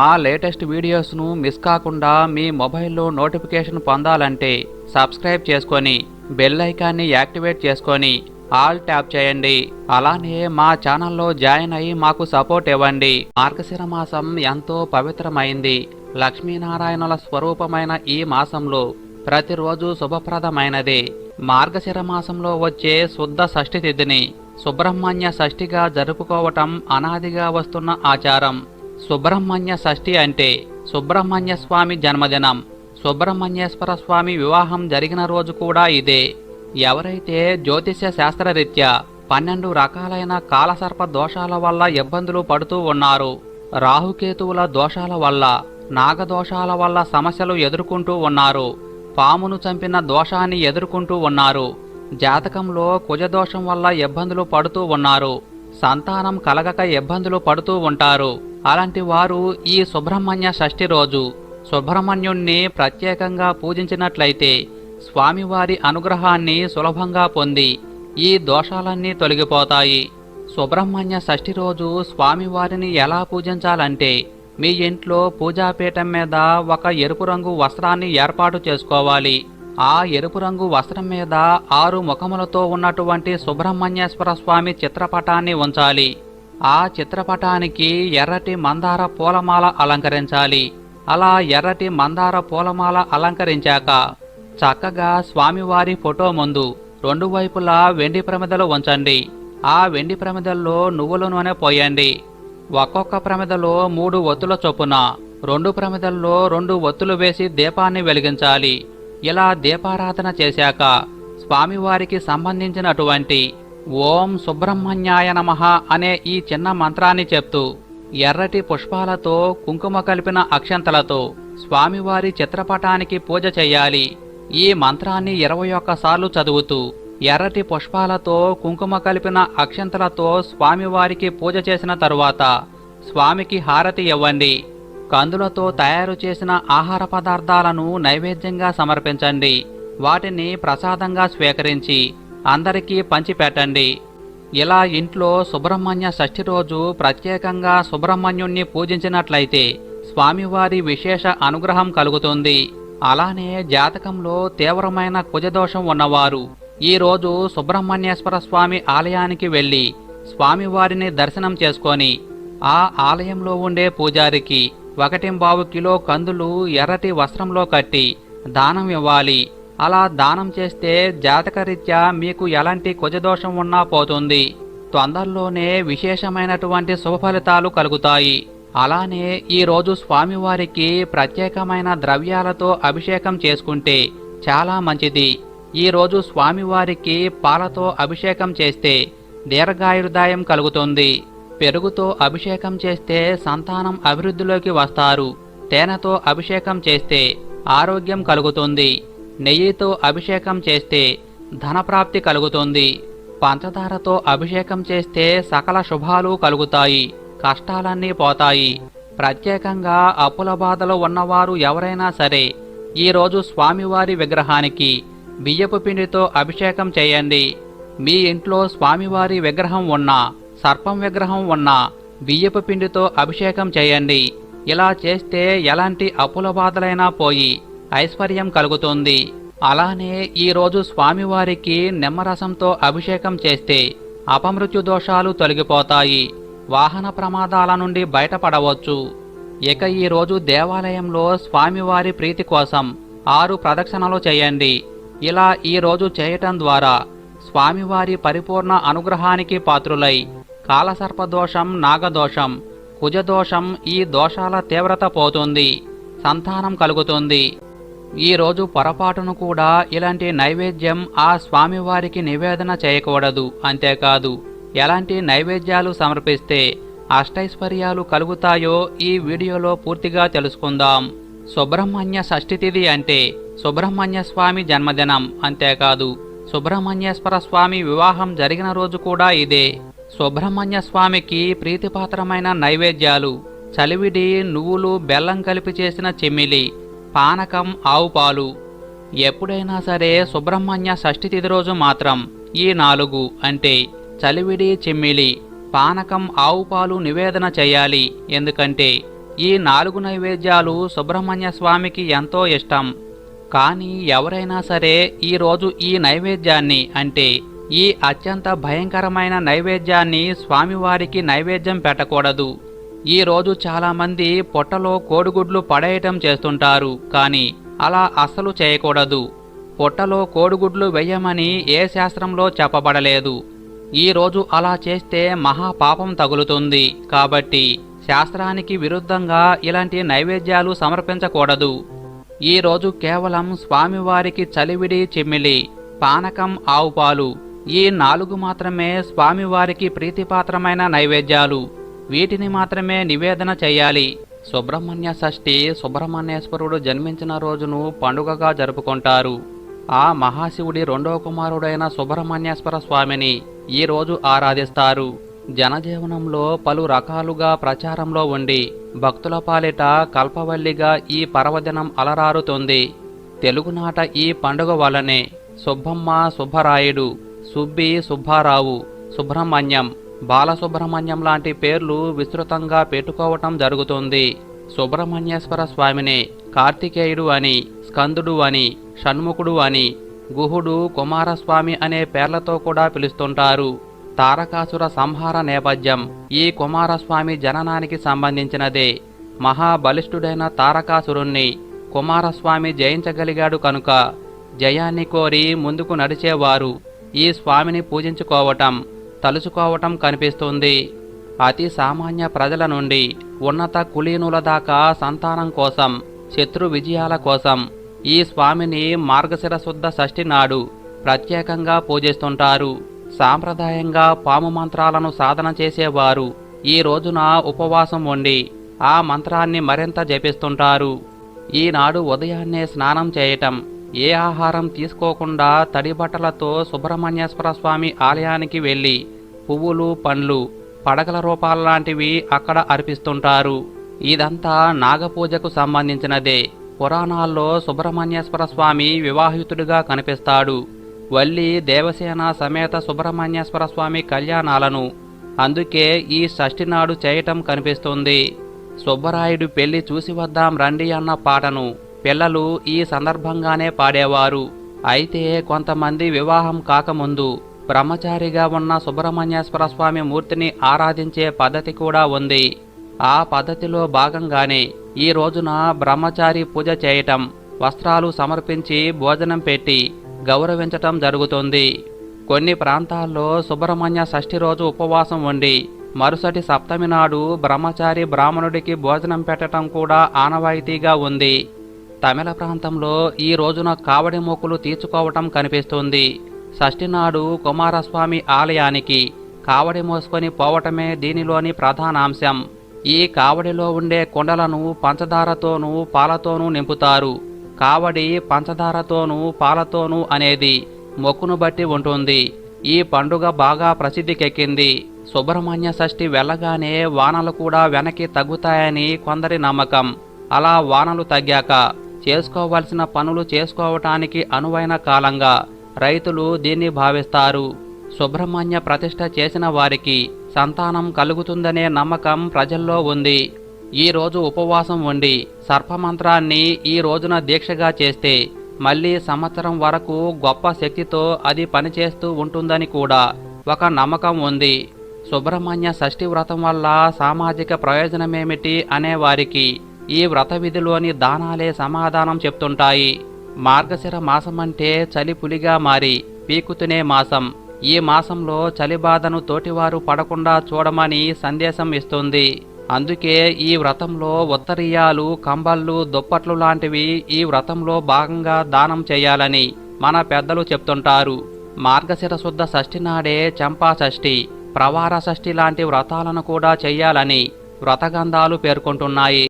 మా latest వీడియోస్ను miss కాకుండా మీ మొబైల్లో నోటిఫికేషన్ పొందాలంటే సబ్స్క్రైబ్ చేసుకొని బెల్ ఐకాన్ని యాక్టివేట్ చేసుకొని ఆల్ ట్యాప్ చేయండి. అలానే మా ఛానల్లో జాయిన్ అయ్యి మాకు సపోర్ట్ ఇవ్వండి. మార్గశిర మాసం ఎంతో పవిత్రమైంది. లక్ష్మీనారాయణుల స్వరూపమైన ఈ మాసంలో ప్రతిరోజు శుభప్రదమైనది. మార్గశిర మాసంలో వచ్చే శుద్ధ షష్ఠి తిథిని సుబ్రహ్మణ్య షష్ఠిగా జరుపుకోవటం అనాదిగా వస్తున్న ఆచారం. సుబ్రహ్మణ్య షష్ఠి అంటే సుబ్రహ్మణ్య స్వామి జన్మదినం. సుబ్రహ్మణ్యేశ్వర స్వామి వివాహం జరిగిన రోజు కూడా ఇదే. ఎవరైతే జ్యోతిష్య శాస్త్రరీత్యా పన్నెండు రకాలైన కాలసర్ప దోషాల వల్ల ఇబ్బందులు పడుతూ ఉన్నారు. రాహుకేతువుల దోషాల వల్ల నాగదోషాల వల్ల సమస్యలు ఎదుర్కొంటూ ఉన్నారు. పామును చంపిన దోషాన్ని ఎదుర్కొంటూ ఉన్నారు. జాతకంలో కుజదోషం వల్ల ఇబ్బందులు పడుతూ ఉన్నారు. సంతానం కలగక ఇబ్బందులు పడుతూ ఉంటారు. అలాంటి వారు ఈ సుబ్రహ్మణ్య షష్ఠి రోజు సుబ్రహ్మణ్యుణ్ణి ప్రత్యేకంగా పూజించినట్లయితే స్వామివారి అనుగ్రహాన్ని సులభంగా పొంది ఈ దోషాలన్నీ తొలగిపోతాయి. సుబ్రహ్మణ్య షష్ఠి రోజు స్వామివారిని ఎలా పూజించాలంటే మీ ఇంట్లో పూజాపీఠం మీద ఒక ఎరుపు రంగు వస్త్రాన్ని ఏర్పాటు చేసుకోవాలి. ఆ ఎరుపు రంగు వస్త్రం మీద ఆరు ముఖములతో ఉన్నటువంటి సుబ్రహ్మణ్యేశ్వర స్వామి చిత్రపటాన్ని ఉంచాలి. ఆ చిత్రపటానికి ఎర్రటి మందార పూలమాల అలంకరించాలి. అలా ఎర్రటి మందార పూలమాల అలంకరించాక చక్కగా స్వామివారి ఫోటో ముందు రెండు వైపులా వెండి ప్రమిదలు ఉంచండి. ఆ వెండి ప్రమిదల్లో నువ్వుల నూనె పోయండి. ఒక్కొక్క ప్రమిదలో మూడు ఒత్తుల చొప్పున రెండు ప్రమిదల్లో రెండు ఒత్తులు వేసి దీపాన్ని వెలిగించాలి. ఇలా దీపారాధన చేశాక స్వామివారికి సంబంధించినటువంటి ఓం సుబ్రహ్మణ్యాయ నమః అనే ఈ చిన్న మంత్రాన్ని చెప్తూ ఎర్రటి పుష్పాలతో కుంకుమ కలిపిన అక్షంతలతో స్వామివారి చిత్రపటానికి పూజ చేయాలి ఈ మంత్రాన్ని ఇరవై ఒక్కసార్లు చదువుతూ ఎర్రటి పుష్పాలతో కుంకుమ కలిపిన అక్షంతలతో స్వామివారికి పూజ చేసిన తరువాత స్వామికి హారతి ఇవ్వండి. కందులతో తయారు చేసిన ఆహార పదార్థాలను నైవేద్యంగా సమర్పించండి. వాటిని ప్రసాదంగా స్వీకరించి అందరికీ పంచిపెట్టండి. ఇలా ఇంట్లో సుబ్రహ్మణ్య షష్ఠి రోజు ప్రత్యేకంగా సుబ్రహ్మణ్యుణ్ణి పూజించినట్లయితే స్వామివారి విశేష అనుగ్రహం కలుగుతుంది. అలానే జాతకంలో తీవ్రమైన కుజదోషం ఉన్నవారు ఈ రోజు సుబ్రహ్మణ్యేశ్వర స్వామి ఆలయానికి వెళ్ళి స్వామివారిని దర్శనం చేసుకొని ఆ ఆలయంలో ఉండే పూజారికి ఒకటింబావు కిలో కందులు ఎర్రటి వస్త్రంలో కట్టి దానం ఇవ్వాలి. అలా దానం చేస్తే జాతకరీత్యా మీకు ఎలాంటి కుజదోషం ఉన్నా పోతుంది. తొందరలోనే విశేషమైనటువంటి శుభఫలితాలు కలుగుతాయి. అలానే ఈరోజు స్వామివారికి ప్రత్యేకమైన ద్రవ్యాలతో అభిషేకం చేసుకుంటే చాలా మంచిది. ఈరోజు స్వామివారికి పాలతో అభిషేకం చేస్తే దీర్ఘాయుర్దాయం కలుగుతుంది. పెరుగుతో అభిషేకం చేస్తే సంతానం అభివృద్ధిలోకి వస్తారు. తేనెతో అభిషేకం చేస్తే ఆరోగ్యం కలుగుతుంది. నెయ్యితో అభిషేకం చేస్తే ధనప్రాప్తి కలుగుతుంది. పంచదారతో అభిషేకం చేస్తే సకల శుభాలు కలుగుతాయి. కష్టాలన్నీ పోతాయి. ప్రత్యేకంగా అప్పుల బాధలు ఉన్నవారు ఎవరైనా సరే ఈరోజు స్వామివారి విగ్రహానికి బియ్యపు పిండితో అభిషేకం చేయండి. మీ ఇంట్లో స్వామివారి విగ్రహం ఉన్నా సర్పం విగ్రహం ఉన్నా బియ్యపు పిండితో అభిషేకం చేయండి. ఇలా చేస్తే ఎలాంటి అప్పుల బాధలైనా పోయి ఐశ్వర్యం కలుగుతుంది. అలానే ఈరోజు స్వామివారికి నిమ్మరసంతో అభిషేకం చేస్తే అపమృత్యు దోషాలు తొలగిపోతాయి. వాహన ప్రమాదాల నుండి బయటపడవచ్చు. ఇక ఈరోజు దేవాలయంలో స్వామివారి ప్రీతి కోసం ఆరు ప్రదక్షిణలు చేయండి. ఇలా ఈరోజు చేయటం ద్వారా స్వామివారి పరిపూర్ణ అనుగ్రహానికి పాత్రులై కాలసర్పదోషం నాగదోషం కుజదోషం ఈ దోషాల తీవ్రత పోతుంది. సంతానం కలుగుతుంది. ఈ రోజు పొరపాటును కూడా ఇలాంటి నైవేద్యం ఆ స్వామివారికి నివేదన చేయకూడదు అంతేకాదు. ఎలాంటి నైవేద్యాలు సమర్పిస్తే అష్టైశ్వర్యాలు కలుగుతాయో ఈ వీడియోలో పూర్తిగా తెలుసుకుందాం. సుబ్రహ్మణ్య షష్ఠి తిథి అంటే సుబ్రహ్మణ్య స్వామి జన్మదినం అంతేకాదు. సుబ్రహ్మణ్యేశ్వర స్వామి వివాహం జరిగిన రోజు కూడా ఇదే. సుబ్రహ్మణ్య స్వామికి ప్రీతిపాత్రమైన నైవేద్యాలు చలివిడి నువ్వులు బెల్లం కలిపి చేసిన చెమ్మిలి పానకం ఆవు పాలు. ఎప్పుడైనా సరే సుబ్రహ్మణ్య షష్ఠి తిథి రోజు మాత్రం ఈ నాలుగు అంటే చలివిడి చిమ్మిలి పానకం ఆవు పాలు నివేదన చేయాలి. ఎందుకంటే ఈ నాలుగు నైవేద్యాలు సుబ్రహ్మణ్య స్వామికి ఎంతో ఇష్టం. కానీ ఎవరైనా సరే ఈరోజు ఈ నైవేద్యాన్ని అంటే ఈ అత్యంత భయంకరమైన నైవేద్యాన్ని స్వామివారికి నైవేద్యం పెట్టకూడదు. ఈరోజు చాలామంది పొట్టలో కోడిగుడ్లు పడేయటం చేస్తుంటారు కానీ అలా అస్సలు చేయకూడదు. పొట్టలో కోడిగుడ్లు వెయ్యమని ఏ శాస్త్రంలో చెప్పబడలేదు. ఈరోజు అలా చేస్తే మహాపాపం తగులుతుంది. కాబట్టి శాస్త్రానికి విరుద్ధంగా ఇలాంటి నైవేద్యాలు సమర్పించకూడదు. ఈరోజు కేవలం స్వామివారికి చలివిడి చిమ్మిలి పానకం ఆవు పాలు ఈ నాలుగు మాత్రమే స్వామివారికి ప్రీతిపాత్రమైన నైవేద్యాలు. వీటిని మాత్రమే నివేదన చేయాలి. సుబ్రహ్మణ్య షష్ఠి సుబ్రహ్మణ్యేశ్వరుడు జన్మించిన రోజును పండుగగా జరుపుకుంటారు. ఆ మహాశివుడి రెండవ కుమారుడైన సుబ్రహ్మణ్యేశ్వర స్వామిని ఈ రోజు ఆరాధిస్తారు. జనజీవనంలో పలు రకాలుగా ప్రచారంలో ఉండి భక్తుల పాలిట కల్పవల్లిగా ఈ పర్వదినం అలరారుతుంది. తెలుగునాట ఈ పండుగ వలనే సుబ్బమ్మ సుబ్బరాయుడు సుబ్బి సుబ్బారావు సుబ్రహ్మణ్యం బాలసుబ్రహ్మణ్యం లాంటి పేర్లు విస్తృతంగా పెట్టుకోవటం జరుగుతుంది. సుబ్రహ్మణ్యేశ్వర స్వామిని కార్తికేయుడు అని స్కందుడు అని షణ్ముఖుడు అని గుహుడు కుమారస్వామి అనే పేర్లతో కూడా పిలుస్తుంటారు. తారకాసుర సంహార నేపథ్యం ఈ కుమారస్వామి జననానికి సంబంధించినదే. మహాబలిష్ఠుడైన తారకాసురుణ్ణి కుమారస్వామి జయించగలిగాడు కనుక జయాన్ని కోరి ముందుకు నడిచేవారు. ఈ స్వామిని పూజించుకోవటం తలుచుకోవటం కనిపిస్తుంది. అతి సామాన్య ప్రజల నుండి ఉన్నత కులీనుల దాకా సంతానం కోసం శత్రు విజయాల కోసం ఈ స్వామిని మార్గశిర శుద్ధ షష్ఠి నాడు ప్రత్యేకంగా పూజిస్తుంటారు. సాంప్రదాయంగా పాము మంత్రాలను సాధన చేసేవారు ఈ రోజున ఉపవాసం ఉండి ఆ మంత్రాన్ని మరింత జపిస్తుంటారు. ఈనాడు ఉదయాన్నే స్నానం చేయటం ఏ ఆహారం తీసుకోకుండా తడి బట్టలతో సుబ్రహ్మణ్యేశ్వర స్వామి ఆలయానికి వెళ్ళి పువ్వులు పండ్లు పడగల రూపాల లాంటివి అక్కడ అర్పిస్తుంటారు. ఇదంతా నాగపూజకు సంబంధించినదే. పురాణాల్లో సుబ్రహ్మణ్యేశ్వర స్వామి వివాహితుడిగా కనిపిస్తాడు. వల్లి దేవసేన సమేత సుబ్రహ్మణ్యేశ్వర స్వామి కళ్యాణాలను అందుకే ఈ షష్ఠి నాడు చేయటం కనిపిస్తుంది. సుబ్బరాయుడు పెళ్ళి చూసి వద్దాం రండి అన్న పాటను పిల్లలు ఈ సందర్భంగానే పాడేవారు. అయితే కొంతమంది వివాహం కాకముందు బ్రహ్మచారిగా ఉన్న సుబ్రహ్మణ్యేశ్వర స్వామి మూర్తిని ఆరాధించే పద్ధతి కూడా ఉంది. ఆ పద్ధతిలో భాగంగానే ఈ రోజున బ్రహ్మచారి పూజ చేయటం వస్త్రాలు సమర్పించి భోజనం పెట్టి గౌరవించటం జరుగుతుంది. కొన్ని ప్రాంతాల్లో సుబ్రహ్మణ్య షష్ఠి రోజు ఉపవాసం ఉండి మరుసటి సప్తమి నాడు బ్రహ్మచారి బ్రాహ్మణుడికి భోజనం పెట్టడం కూడా ఆనవాయితీగా ఉంది. తమిళ ప్రాంతంలో ఈ రోజున కావడి మొక్కులు తీర్చుకోవటం కనిపిస్తుంది. షష్ఠినాడు కుమారస్వామి ఆలయానికి కావడి మోసుకొని పోవటమే దీనిలోని ప్రధానాంశం ఈ కావడిలో ఉండే కుండలను పంచదారతోనూ పాలతోనూ నింపుతారు. కావడి పంచదారతోనూ పాలతోనూ అనేది మొక్కును బట్టి ఉంటుంది. ఈ పండుగ బాగా ప్రసిద్ధికెక్కింది. సుబ్రహ్మణ్య షష్ఠి వెళ్ళగానే వానలు కూడా వెనక్కి తగ్గుతాయని కొందరి నమ్మకం. అలా వానలు తగ్గాక చేసుకోవలసిన పనులు చేసుకోవటానికి అనువైన కాలంగా రైతులు దీన్ని భావిస్తారు. సుబ్రహ్మణ్య ప్రతిష్ఠ చేసిన వారికి సంతానం కలుగుతుందనే నమ్మకం ప్రజల్లో ఉంది. ఈ రోజు ఉపవాసం ఉండి సర్పమంత్రాన్ని ఈ రోజున దీక్షగా చేస్తే మళ్ళీ సంవత్సరం వరకు గొప్ప శక్తితో అది పనిచేస్తూ ఉంటుందని కూడా ఒక నమ్మకం ఉంది. సుబ్రహ్మణ్య షష్ఠి వ్రతం వల్ల సామాజిక ప్రయోజనమేమిటి అనేవారికి ఈ వ్రత విధిలోని దానాలే సమాధానం చెప్తుంటాయి. మార్గశిర మాసం అంటే చలి పులిగా మారి పీకుతునే మాసం. ఈ మాసంలో చలి బాధను తోటివారు పడకుండా చూడమని సందేశం ఇస్తుంది. అందుకే ఈ వ్రతంలో ఉత్తరీయాలు కంబళ్ళు దుప్పట్లు లాంటివి ఈ వ్రతంలో భాగంగా దానం చేయాలని మన పెద్దలు చెప్తుంటారు. మార్గశిర శుద్ధ షష్ఠి నాడే చంపా షష్ఠి ప్రవార షష్ఠి లాంటి వ్రతాలను కూడా చెయ్యాలని వ్రతగంధాలు పేర్కొంటున్నాయి.